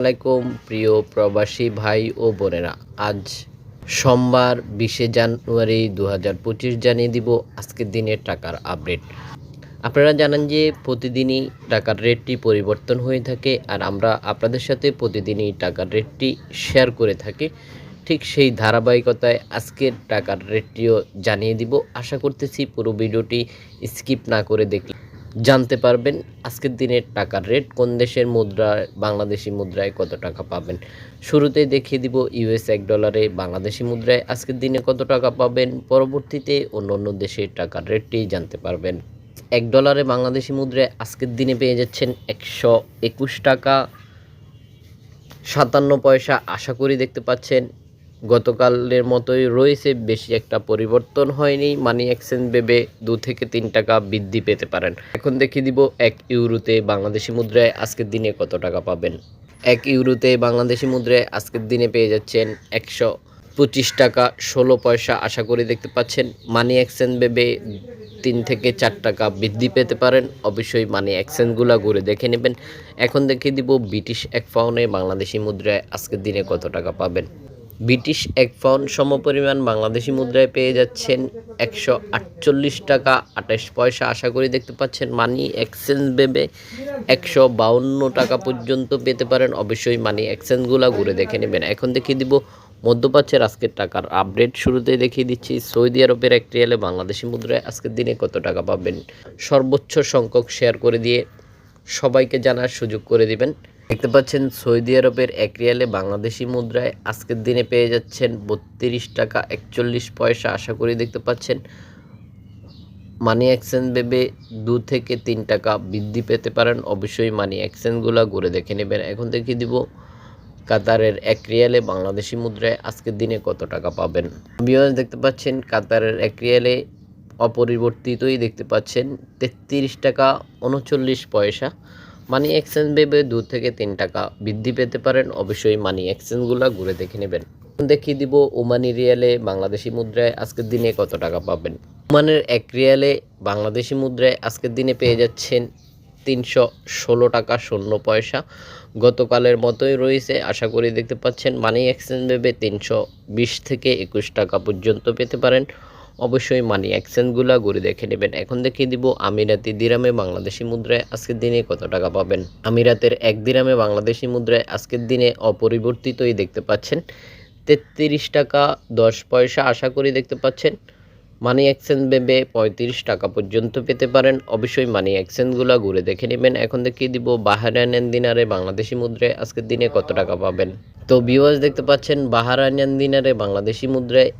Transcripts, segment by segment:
আলাইকুম, প্রিয় প্রবাসী ভাই ও বোনেরা। আজ সোমবার বিশে জানুয়ারি দু হাজার পঁচিশ জানিয়ে দিব আজকের দিনের টাকার আপডেট। আপনারা জানেন যে প্রতিদিনই টাকার রেটটি পরিবর্তন হয়ে থাকে আর আমরা আপনাদের সাথে প্রতিদিনই টাকার রেটটি শেয়ার করে থাকি। ঠিক সেই ধারাবাহিকতায় আজকের টাকার রেটটিও জানিয়ে দিব। আশা করতেছি পুরো ভিডিওটি স্কিপ না করে দেখলে জানতে পারবেন আজকের দিনের টাকার রেট কোন দেশের মুদ্রায়, বাংলাদেশি মুদ্রায় কত টাকা পাবেন। শুরুতেই দেখিয়ে দিব ইউএস এক ডলারে বাংলাদেশি মুদ্রায় আজকের দিনে কত টাকা পাবেন। পরবর্তীতে অন্য অন্য দেশের টাকার রেটটি জানতে পারবেন। এক ডলারে বাংলাদেশি মুদ্রায় আজকের দিনে পেয়ে যাচ্ছেন একশো একুশ টাকা। সাতান্ন পয়সা আশা করি দেখতে পাচ্ছেন। গতকালের মতোই রয়েছে, বেশি একটা পরিবর্তন হয়নি। মানি এক্সচেঞ্জ ভেবে দু থেকে তিন টাকা বৃদ্ধি পেতে পারেন। এখন দেখিয়ে দিব এক ইউরোতে বাংলাদেশি মুদ্রায় আজকের দিনে কত টাকা পাবেন। এক ইউরোতে বাংলাদেশি মুদ্রায় আজকের দিনে পেয়ে যাচ্ছেন একশো পঁচিশ টাকা ষোলো পয়সা আশা করি দেখতে পাচ্ছেন। মানি এক্সচেঞ্জ ভেবে তিন থেকে চার টাকা বৃদ্ধি পেতে পারেন। অবশ্যই মানি এক্সচেঞ্জগুলো ঘুরে দেখে নেবেন। এখন দেখিয়ে দিব ব্রিটিশ এক পাউনে বাংলাদেশি মুদ্রায় আজকের দিনে কত টাকা পাবেন। ব্রিটিশ এক পাউন্ড সমপরিমাণ বাংলাদেশি মুদ্রায় পেয়ে যাচ্ছেন একশো আটচল্লিশ টাকা আঠাশ পয়সা। আশা করি দেখতে পাচ্ছেন মানি এক্সচেঞ্জ ভেবে একশো বাউন্ন টাকা পর্যন্ত পেতে পারেন। অবশ্যই মানি এক্সচেঞ্জগুলো ঘুরে দেখে নেবেন। এখন দেখিয়ে দিব মধ্যপ্রাচ্যের আজকের টাকার আপডেট। শুরুতেই দেখিয়ে দিচ্ছি সৌদি আরবের এক রিয়ালে বাংলাদেশি মুদ্রায় আজকের দিনে কত টাকা পাবেন। সর্বোচ্চ সংখ্যক শেয়ার করে দিয়ে সবাইকে জানার সুযোগ করে দিবেন। দেখতে পাচ্ছেন সৌদি আরবের এক রিয়ালে বাংলাদেশি মুদ্রায় আজকের দিনে পেয়ে যাচ্ছেন বত্রিশ টাকা একচল্লিশ পয়সা। আশা করি দেখতে পাচ্ছেন মানি এক্সচেঞ্জ ভেবে দু থেকে তিন টাকা বৃদ্ধি পেতে পারেন। অবশ্যই মানি এক্সচেঞ্জগুলো ঘুরে দেখে নেবেন। এখন দেখিয়ে দিব কাতারের এক রিয়ালে বাংলাদেশি মুদ্রায় আজকের দিনে কত টাকা পাবেন। বিয়াস দেখতে পাচ্ছেন কাতারের এক রিয়ালে অপরিবর্তিতই দেখতে পাচ্ছেন তেত্রিশ টাকা উনচল্লিশ পয়সা। মানি এক্সচেঞ্জ ভেবে দু থেকে তিন টাকা বৃদ্ধি পেতে পারেন। অবশ্যই মানি এক্সচেঞ্জগুলো ঘুরে দেখে নেবেন। দেখিয়ে দিব ওমানি রিয়ালে বাংলাদেশি মুদ্রায় আজকের দিনে কত টাকা পাবেন। ওমানের এক রিয়ালে বাংলাদেশি মুদ্রায় আজকের দিনে পেয়ে যাচ্ছেন তিনশো ষোলো টাকা শূন্য পয়সা। গতকালের মতোই রয়েছে। আশা করি দেখতে পাচ্ছেন মানি এক্সচেঞ্জ ভেবে তিনশো বিশ থেকে একুশ টাকা পর্যন্ত পেতে পারেন। অবশ্যই মানি এক্সচেঞ্জগুলো ঘুরে দেখে নেবেন। এখন দেখিয়ে দিব আমিরাতি দিরামে বাংলাদেশি মুদ্রায় আজকের দিনে কত টাকা পাবেন। আমিরাতের এক দিরামে বাংলাদেশি মুদ্রায় আজকের দিনে অপরিবর্তিতই দেখতে পাচ্ছেন। তেত্রিশ টাকা দশ পয়সা আশা করি দেখতে পাচ্ছেন। মানি এক্সচেঞ্জ ভেবে পঁয়ত্রিশ টাকা পর্যন্ত পেতে পারেন। অবশ্যই মানি এক্সচেঞ্জগুলো ঘুরে দেখে নেবেন। এখন দেখিয়ে দিব বাহারানিয়ান দিনারে বাংলাদেশি মুদ্রায় আজকের দিনে কত টাকা পাবেন। তো ভিউয়ার্স দেখতে পাচ্ছেন বাহারানিয়ান দিনারে বাংলাদেশি মুদ্রায়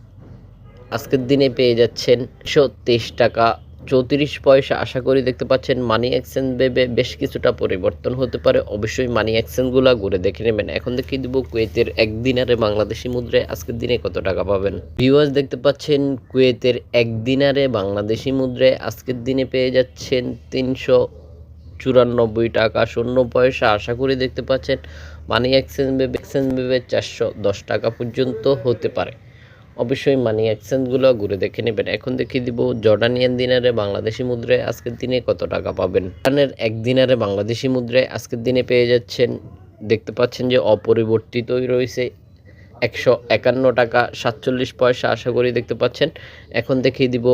আজকের দিনে পেয়ে যাচ্ছেন একশো তেইশ টাকা। চৌত্রিশ পয়সা আশা করি দেখতে পাচ্ছেন মানি এক্সচেঞ্জ ভেবে বেশ কিছুটা পরিবর্তন হতে পারে। অবশ্যই মানি এক্সচেঞ্জগুলো ঘুরে দেখে নেবেন। এখন দেখিয়ে দিব কুয়েতের একদিনারে বাংলাদেশি মুদ্রায় আজকের দিনে কত টাকা পাবেন। ভিউয়ার্স দেখতে পাচ্ছেন কুয়েতের একদিনারে বাংলাদেশি মুদ্রায় আজকের দিনে পেয়ে যাচ্ছেন তিনশো চুরানব্বই টাকা। শূন্য পয়সা আশা করি দেখতে পাচ্ছেন মানি এক্সচেঞ্জ ভেবে এক্সচেঞ্জ ভেবে চারশো দশ টাকা পর্যন্ত হতে পারে। অবশ্যই মানি এক্সচেঞ্জগুলো ঘুরে দেখে নেবেন। এখন দেখিয়ে দিব জর্ডানিয়ান দিনারে বাংলাদেশি মুদ্রায় আজকের দিনে কত টাকা পাবেন। জর্ডানের এক দিনারে বাংলাদেশি মুদ্রায় আজকের দিনে পেয়ে যাচ্ছেন, দেখতে পাচ্ছেন যে অপরিবর্তিতই রয়েছে একশো একান্ন টাকা সাতচল্লিশ পয়সা আশা করি দেখতে পাচ্ছেন। এখন দেখিয়ে দিব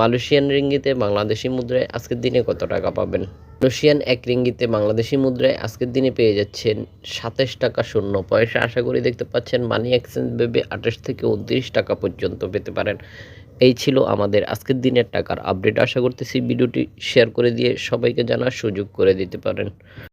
মালয়েশিয়ান রিঙ্গিতে বাংলাদেশি মুদ্রায় আজকের দিনে কত টাকা পাবেন। মালয়েশিয়ান এক রিঙ্গিতে বাংলাদেশি মুদ্রায় আজকের দিনে পেয়ে যাচ্ছেন সাতাশ টাকা শূন্য পয়সা। আশা করি দেখতে পাচ্ছেন মানি এক্সচেঞ্জ ভেবে আঠাশ থেকে উনত্রিশ টাকা পর্যন্ত পেতে পারেন। এই ছিল আমাদের আজকের দিনের টাকার আপডেট আশা করতেছি ভিডিওটি শেয়ার করে দিয়ে সবাইকে জানার সুযোগ করে দিতে পারেন।